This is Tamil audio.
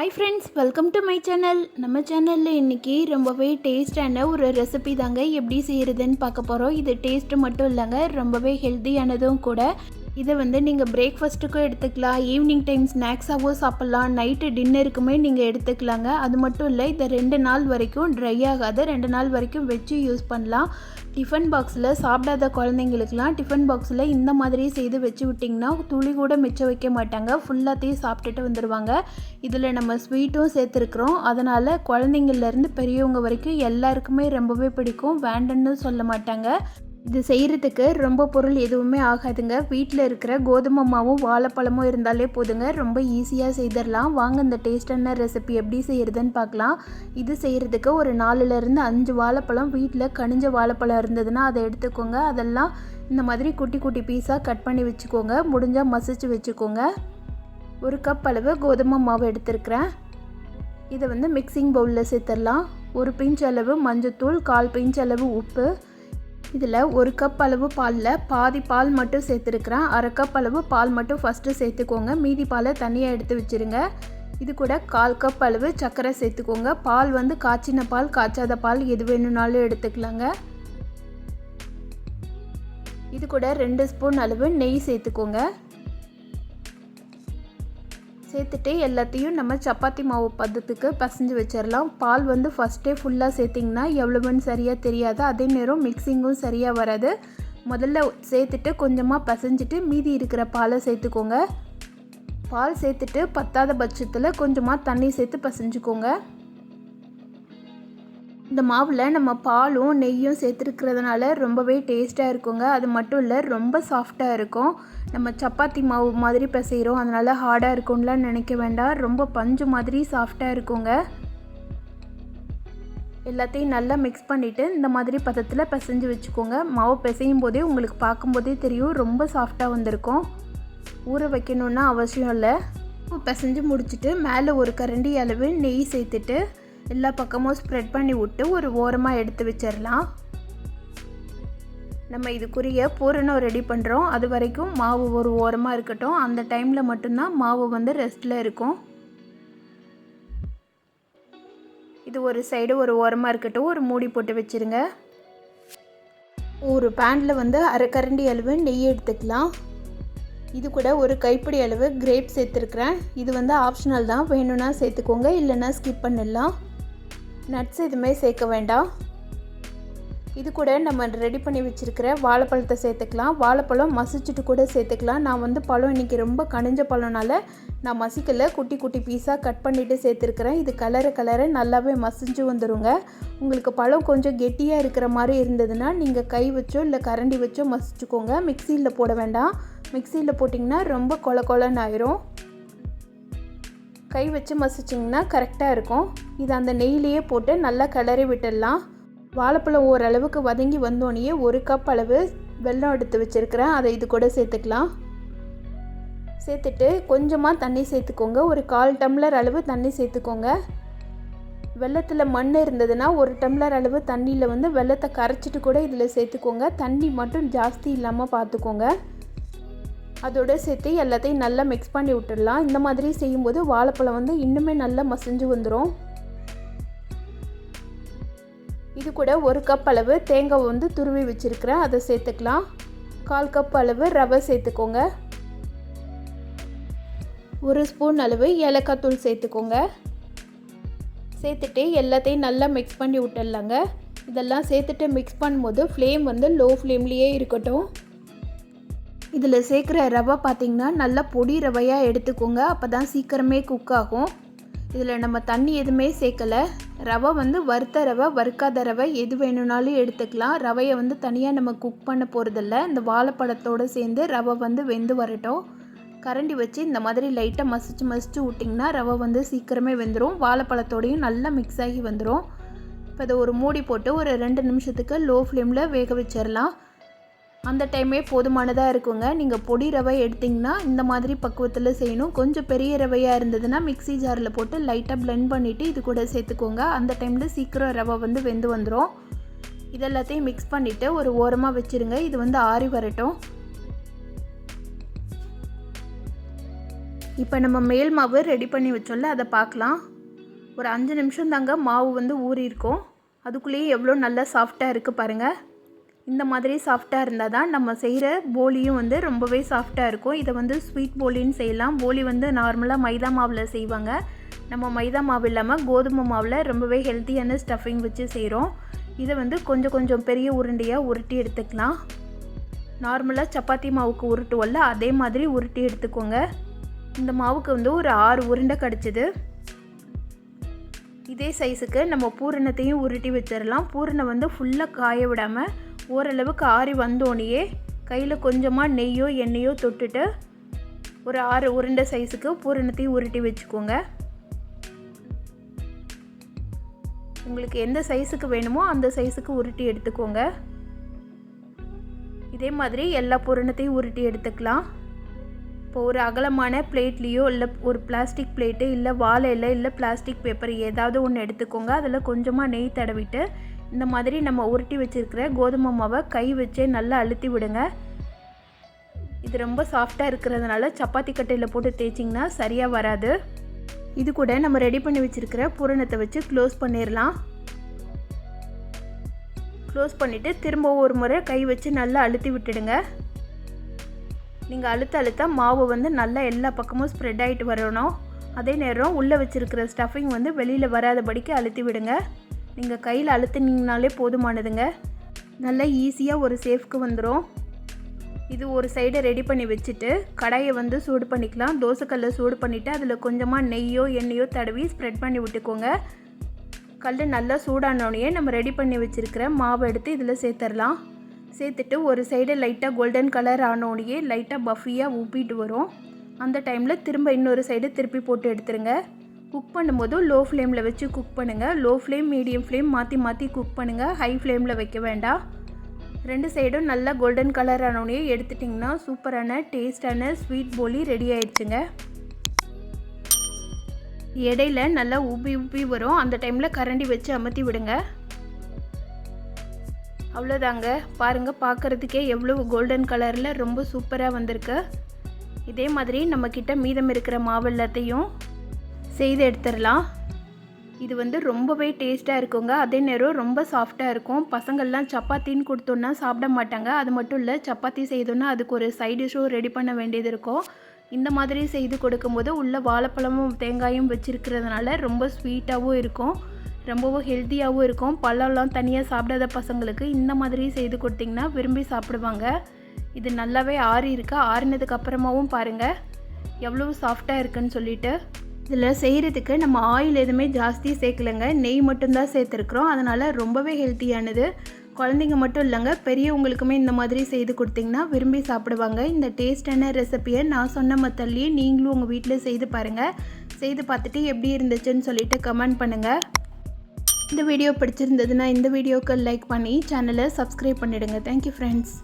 Hi friends welcome to my channel நம்ம சேனலில் இன்றைக்கி ரொம்பவே டேஸ்டான ஒரு ரெசிபி தாங்க எப்படி செய்கிறதுன்னு பார்க்க போகிறோம் இது டேஸ்ட்டு மட்டும் இல்லைங்க ரொம்பவே ஹெல்த்தியானதும் கூட. இதை வந்து நீங்கள் பிரேக்ஃபாஸ்ட்டுக்கும் எடுத்துக்கலாம். ஈவினிங் டைம் ஸ்நாக்ஸாகவும் சாப்பிட்லாம். நைட்டு டின்னருக்குமே நீங்கள் எடுத்துக்கலாங்க. அது மட்டும் இல்லை இதை ரெண்டு நாள் வரைக்கும் ட்ரை ஆகாது ரெண்டு நாள் வரைக்கும் வச்சு யூஸ் பண்ணலாம். டிஃபன் பாக்ஸில் சாப்பிடாத குழந்தைங்களுக்குலாம் டிஃபன் பாக்ஸில் இந்த மாதிரி செய்து வச்சு விட்டிங்கன்னா துளி கூட மிச்சம் வைக்க மாட்டாங்க. ஃபுல்லாத்தையும் சாப்பிட்டுட்டு வந்துடுவாங்க இதில் நம்ம ஸ்வீட்டும் சேர்த்துருக்குறோம். அதனால் குழந்தைங்கள்லேருந்து பெரியவங்க வரைக்கும் எல்லாருக்குமே ரொம்பவே பிடிக்கும். வேண்டன்னு சொல்ல மாட்டாங்க. இது செய்கிறதுக்கு ரொம்ப பொருள் எதுவுமே ஆகாதுங்க. வீட்டில் இருக்கிற கோதுமை மாவும் வாழைப்பழமும் இருந்தாலே போதுங்க. ரொம்ப ஈஸியாக செய்திடலாம் வாங்க இந்த டேஸ்டான ரெசிபி எப்படி செய்கிறதுன்னு பார்க்கலாம். இது செய்கிறதுக்கு ஒரு நாலுலேருந்து அஞ்சு வாழைப்பழம் வீட்டில் கனிஞ்ச வாழைப்பழம் இருந்ததுன்னா அதை எடுத்துக்கோங்க. அதெல்லாம் இந்த மாதிரி குட்டி குட்டி பீஸாக கட் பண்ணி வச்சுக்கோங்க. முடிஞ்சால் மசிச்சு வச்சுக்கோங்க. ஒரு கப் அளவு கோதுமை மாவு எடுத்துருக்கிறேன். இதை வந்து மிக்சிங் பவுலில் சேர்த்துடலாம் ஒரு பிஞ்ச் அளவு மஞ்சத்தூள் கால் பிஞ்ச் அளவு உப்பு இதில் ஒரு கப் அளவு பாலில் பாதி பால் மட்டும் சேர்த்துருக்குறேன். அரை கப் அளவு பால் மட்டும் ஃபஸ்ட்டு சேர்த்துக்கோங்க. மீதி பாலை தனியாக எடுத்து வச்சுருங்க. இது கூட கால் கப் அளவு சர்க்கரை சேர்த்துக்கோங்க. பால் வந்து காய்ச்சின பால் காய்ச்சாத பால் எது வேணும்னாலும் எடுத்துக்கலாங்க. இது கூட ரெண்டு ஸ்பூன் அளவு நெய் சேர்த்துக்கோங்க. சேர்த்துட்டு எல்லாத்தையும் நம்ம சப்பாத்தி மாவு பதத்துக்கு பசைஞ்சு வச்சிடலாம் பால் வந்து ஃபஸ்ட்டே ஃபுல்லாக சேர்த்திங்கன்னா எவ்வளோன்னு சரியாக தெரியாது. அதே நேரம் மிக்சிங்கும் சரியாக வராது. முதல்ல சேர்த்துட்டு கொஞ்சமாக பசைஞ்சிட்டு மீதி இருக்கிற பாலை சேர்த்துக்கோங்க. பால் சேர்த்துட்டு பத்தாத பட்சத்தில் கொஞ்சமாக தண்ணி சேர்த்து பசைஞ்சுக்கோங்க. இந்த மாவில் நம்ம பாலும் நெய்யும் சேர்த்துருக்கிறதுனால ரொம்பவே டேஸ்ட்டாக இருக்குங்க. அது மட்டும் இல்லை ரொம்ப சாஃப்டாக இருக்கும். நம்ம சப்பாத்தி மாவு மாதிரி பிசைகிறோம் அதனால் ஹார்டாக இருக்கும்லாம் நினைக்க வேண்டாம். ரொம்ப பஞ்சு மாதிரி சாஃப்டாக இருக்குங்க. எல்லாத்தையும் நல்லா மிக்ஸ் பண்ணிவிட்டு இந்த மாதிரி பதத்தில் பிசைஞ்சு வச்சுக்கோங்க. மாவு பிசையும் போதே உங்களுக்கு பார்க்கும்போதே தெரியும். ரொம்ப சாஃப்டாக வந்திருக்கும். ஊற வைக்கணுன்னா அவசியம் இல்லை. பிசைஞ்சு முடிச்சுட்டு மேலே ஒரு கரண்டி அளவு நெய் சேர்த்துட்டு எல்லா பக்கமும் ஸ்ப்ரெட் பண்ணி விட்டு ஒரு ஓரமாக எடுத்து வச்சிடலாம். நம்ம இதுக்குரிய பூரணம் ரெடி பண்ணுறோம் அது வரைக்கும் மாவு ஒரு ஓரமாக இருக்கட்டும். அந்த டைமில் மட்டும்தான் மாவு வந்து ரெஸ்ட்டில் இருக்கும். இது ஒரு சைடு ஒரு ஓரமாக இருக்கட்டும். ஒரு மூடி போட்டு வச்சுருங்க. ஒரு பேனில் வந்து அரை கரண்டி அளவு நெய் எடுத்துக்கலாம். இது கூட ஒரு கைப்பிடி அளவு கிரேப் சேர்த்துருக்குறேன். இது வந்து ஆப்ஷனல் தான். வேணும்னா சேர்த்துக்கோங்க. இல்லைன்னா ஸ்கிப் பண்ணிடலாம். நட்ஸ் எதுவுமே சேர்க்க வேண்டாம். இது கூட நம்ம ரெடி பண்ணி வச்சுருக்கிற வாழைப்பழத்தை சேர்த்துக்கலாம். வாழைப்பழம் மசிச்சுட்டு கூட சேர்த்துக்கலாம். நான் வந்து பழம் இன்றைக்கி ரொம்ப கனிஞ்ச பழம்னால நான் மசிக்கலை. குட்டி குட்டி பீஸாக கட் பண்ணிவிட்டு சேர்த்துருக்குறேன். இது கலரை கலரை நல்லாவே மசிஞ்சு வந்துடுங்க உங்களுக்கு பழம் கொஞ்சம் கெட்டியாக இருக்கிற மாதிரி இருந்ததுன்னா நீங்கள் கை வச்சோ இல்லை கரண்டி வச்சோ மசிச்சுக்கோங்க. மிக்சியில் போட வேண்டாம். மிக்சியில் போட்டிங்கன்னா ரொம்ப கொல கொலன்னு ஆயிரும். கை வச்சு மசிச்சிங்கன்னா கரெக்டாக இருக்கும். இது அந்த நெய்லேயே போட்டு நல்லா கிளறி விட்டுடலாம். வாழைப்பழம் ஓரளவுக்கு வதங்கி வந்தோடனே ஒரு கப் அளவு வெல்லம் எடுத்து வச்சுருக்கிறேன். அதை இது கூட சேர்த்துக்கலாம். சேர்த்துட்டு கொஞ்சமாக தண்ணி சேர்த்துக்கோங்க. ஒரு கால் டம்ளர் அளவு தண்ணி சேர்த்துக்கோங்க. வெள்ளத்தில் மண் இருந்ததுன்னா ஒரு டம்ளர் அளவு தண்ணியில் வந்து வெள்ளத்தை கரைச்சிட்டு கூட இதில் சேர்த்துக்கோங்க. தண்ணி மட்டும் ஜாஸ்தி இல்லாமல் பார்த்துக்கோங்க. அதோடு சேர்த்து எல்லாத்தையும் நல்லா மிக்ஸ் பண்ணி விட்டுடலாம். இந்த மாதிரி செய்யும்போது வாழைப்பழம் வந்து இன்னுமே நல்லா மசிஞ்சு வந்துடும் இது கூட ஒரு கப் அளவு தேங்காய் வந்து துருவி வச்சுருக்கிறேன். அதை சேர்த்துக்கலாம். கால் கப் அளவு ரவை சேர்த்துக்கோங்க. ஒரு ஸ்பூன் அளவு ஏலக்காய் தூள் சேர்த்துக்கோங்க. சேர்த்துட்டு எல்லாத்தையும் நல்லா மிக்ஸ் பண்ணி விட்டுடலாங்க. இதெல்லாம் சேர்த்துட்டு மிக்ஸ் பண்ணும்போது ஃப்ளேம் வந்து லோ ஃப்ளேம்லேயே இருக்கட்டும். இதில் சேர்க்குற ரவை பார்த்திங்கன்னா நல்லா பொடி ரவையாக எடுத்துக்கோங்க. அப்போ தான் சீக்கிரமே குக் ஆகும். இதில் நம்ம தண்ணி எதுவுமே சேர்க்கலை. ரவை வந்து வறுத்த ரவை வறுக்காத ரவை எது வேணும்னாலும் எடுத்துக்கலாம். ரவையை வந்து தனியாக நம்ம குக் பண்ண போகிறதில்ல இந்த வாழைப்பழத்தோடு சேர்ந்து ரவை வந்து வெந்து வரட்டும். கரண்டி வச்சு இந்த மாதிரி லைட்டாக மசிச்சு மசிச்சு விட்டிங்கன்னா ரவை வந்து சீக்கிரமே வெந்துடும் வாழைப்பழத்தோடையும் நல்லா மிக்ஸ் ஆகி வந்துடும் இப்போ இதை ஒரு மூடி போட்டு ஒரு ரெண்டு நிமிஷத்துக்கு லோ ஃப்ளேமில் வேக வச்சிடலாம். அந்த டைமே போதுமானதாக இருக்குங்க. நீங்கள் பொடி ரவை எடுத்திங்கன்னா இந்த மாதிரி பக்குவத்தில் செய்யணும். கொஞ்சம் பெரிய ரவையாக இருந்ததுன்னா மிக்சி ஜாரில் போட்டு லைட்டாக பிளெண்ட் பண்ணிவிட்டு இது கூட சேர்த்துக்கோங்க. அந்த டைமில் சீக்கிரம் ரவை வந்து வெந்து வந்துடும் இதெல்லாத்தையும் மிக்ஸ் பண்ணிவிட்டு ஒரு ஓரமாக வச்சுருங்க. இது வந்து ஆறி வரட்டும். இப்போ நம்ம மேல் மாவு ரெடி பண்ணி வச்சோம்ல அதை பார்க்கலாம் ஒரு அஞ்சு நிமிஷம் தாங்க மாவு வந்து ஊறிருக்கும் அதுக்குள்ளேயே எவ்வளோ நல்லா சாஃப்டாக இருக்குது பாருங்கள் இந்த மாதிரி சாஃப்டாக இருந்தால் தான் நம்ம செய்கிற போலியும் வந்து ரொம்பவே சாஃப்டாக இருக்கும். இதை வந்து ஸ்வீட் போலின்னு செய்யலாம். போலி வந்து நார்மலாக மைதா மாவில் செய்வாங்க. நம்ம மைதா மாவு இல்லாமல் கோதுமை மாவில் ரொம்பவே ஹெல்த்தியான ஸ்டஃபிங் வச்சு செய்கிறோம் இதை வந்து கொஞ்சம் கொஞ்சம் பெரிய உருண்டையாக உருட்டி எடுத்துக்கலாம். நார்மலாக சப்பாத்தி மாவுக்கு உருட்டுவோல்ல அதே மாதிரி உருட்டி எடுத்துக்கோங்க. இந்த மாவுக்கு வந்து ஒரு ஆறு உருண்டை கிடச்சிது. இதே சைஸுக்கு நம்ம பூரணத்தையும் உருட்டி வச்சிடலாம் பூரணை வந்து ஃபுல்லாக காய விடாமல் ஓரளவுக்கு ஆறி வந்தோடனேயே கையில் கொஞ்சமாக நெய்யோ எண்ணெயோ தொட்டுட்டு ஒரு ஆறு உருண்டை சைஸுக்கு பூரணத்தையும் உருட்டி வச்சுக்கோங்க. உங்களுக்கு எந்த சைஸுக்கு வேணுமோ அந்த சைஸுக்கு உருட்டி எடுத்துக்கோங்க. இதே மாதிரி எல்லா பூரணத்தையும் உருட்டி எடுத்துக்கலாம். இப்போ ஒரு அகலமான பிளேட்லேயோ இல்லை ஒரு பிளாஸ்டிக் பிளேட்டு இல்லை வாழை இல்லை இல்லை பிளாஸ்டிக் பேப்பர் ஏதாவது ஒன்று எடுத்துக்கோங்க. அதில் கொஞ்சமாக நெய் தடவிட்டு இந்த மாதிரி நம்ம உருட்டி வச்சுருக்கிற கோதுமை மாவை கை வச்சே நல்லா அழுத்தி விடுங்க. இது ரொம்ப சாஃப்டாக இருக்கிறதுனால சப்பாத்தி கட்டையில் போட்டு தேய்ச்சிங்கன்னா சரியாக வராது. இது கூட நம்ம ரெடி பண்ணி வச்சுருக்கிற பூரணத்தை வச்சு க்ளோஸ் பண்ணிடலாம் க்ளோஸ் பண்ணிவிட்டு திரும்ப ஒரு முறை கை வச்சு நல்லா அழுத்தி விட்டுடுங்க. நீங்கள் அழுத்த அழுத்த மாவு வந்து நல்லா எல்லா பக்கமும் ஸ்ப்ரெட் ஆகிட்டு வரணும். அதே நேரம் உள்ளே வச்சுருக்கிற ஸ்டஃபிங் வந்து வெளியில் வராதபடிக்கு அழுத்தி விடுங்க. நீங்கள் கையில் அழுத்தினீங்கனாலே போதுமானதுங்க. நல்லா ஈஸியாக ஒரு சேஃப்க்கு வந்துடும் இது ஒரு சைடை ரெடி பண்ணி வச்சுட்டு கடாயை வந்து சூடு பண்ணிக்கலாம். தோசைக்கல்லை சூடு பண்ணிவிட்டு அதில் கொஞ்சமாக நெய்யோ எண்ணெயோ தடவி ஸ்ப்ரெட் பண்ணி விட்டுக்கோங்க. கல் நல்லா சூடானோடனே நம்ம ரெடி பண்ணி வச்சுருக்கிற மாவை எடுத்து இதில் சேர்த்துடலாம் சேர்த்துட்டு ஒரு சைடு லைட்டாக கோல்டன் கலர் ஆனோடனே லைட்டாக பஃபியாக ஊப்பிட்டு வரும். அந்த டைமில் திரும்ப இன்னொரு சைடு திருப்பி போட்டு எடுத்துருங்க. குக் பண்ணும்போது லோ ஃப்ளேமில் வச்சு குக் பண்ணுங்கள் லோ ஃப்ளேம் மீடியம் ஃப்ளேம் மாற்றி மாற்றி குக் பண்ணுங்கள் ஹை ஃப்ளேமில் வைக்க வேண்டாம். ரெண்டு சைடும் நல்லா கோல்டன் கலர் ஆனோடனே எடுத்துட்டிங்கன்னா சூப்பரான டேஸ்டான ஸ்வீட் போலி ரெடி ஆயிடுச்சுங்க. இடையில நல்லா உப்பி உப்பி வரும். அந்த டைமில் கரண்டி வச்சு அமர்த்தி விடுங்க. அவ்வளோதாங்க பாருங்கள் பார்க்குறதுக்கே எவ்வளோ கோல்டன் கலரில் ரொம்ப சூப்பராக வந்திருக்கு. இதே மாதிரி நம்மக்கிட்ட மீதம் இருக்கிற மாவு எல்லாத்தையும் செய்து எடுத்துடலாம். இது வந்து ரொம்பவே டேஸ்ட்டாக இருக்குங்க. அதே நேரம் ரொம்ப சாஃப்டாக இருக்கும். பசங்கள்லாம் சப்பாத்தின்னு கொடுத்தோன்னா சாப்பிட மாட்டாங்க. அது மட்டும் இல்லை சப்பாத்தி செய்தோன்னா அதுக்கு ஒரு சைட் டிஷ்ஷும் ரெடி பண்ண வேண்டியது இருக்கும். இந்த மாதிரி செய்து கொடுக்கும்போது உள்ள வாழைப்பழமும் தேங்காயும் வச்சுருக்கிறதுனால ரொம்ப ஸ்வீட்டாகவும் இருக்கும். ரொம்பவும் ஹெல்த்தியாகவும் இருக்கும். பழம்லாம் தனியாக சாப்பிடாத பசங்களுக்கு இந்த மாதிரி செய்து கொடுத்திங்கன்னா விரும்பி சாப்பிடுவாங்க. இது நல்லாவே ஆறி இருக்குது ஆறினதுக்கு அப்புறமாவும் பாருங்கள் எவ்வளோ சாஃப்டாக இருக்குன்னு சொல்லிட்டு. இதில் செய்கிறதுக்கு நம்ம ஆயில் எதுவுமே ஜாஸ்தி சேர்க்கலைங்க. நெய் மட்டும்தான் சேர்த்துருக்குறோம். அதனால் ரொம்பவே ஹெல்த்தியானது குழந்தைங்க மட்டும் இல்லைங்க. பெரியவங்களுக்குமே இந்த மாதிரி செய்து கொடுத்திங்கன்னா விரும்பி சாப்பிடுவாங்க. இந்த டேஸ்டான ரெசிப்பியை நான் சொன்ன மத்தல்லையே நீங்களும் உங்கள் வீட்டில் செய்து பாருங்கள் செய்து பார்த்துட்டு எப்படி இருந்துச்சுன்னு சொல்லிட்டு கமெண்ட் பண்ணுங்கள் இந்த வீடியோ பிடிச்சிருந்ததுன்னா இந்த வீடியோக்கு லைக் பண்ணி சேனலை சப்ஸ்கிரைப் பண்ணிவிடுங்க தேங்க்யூ ஃப்ரெண்ட்ஸ்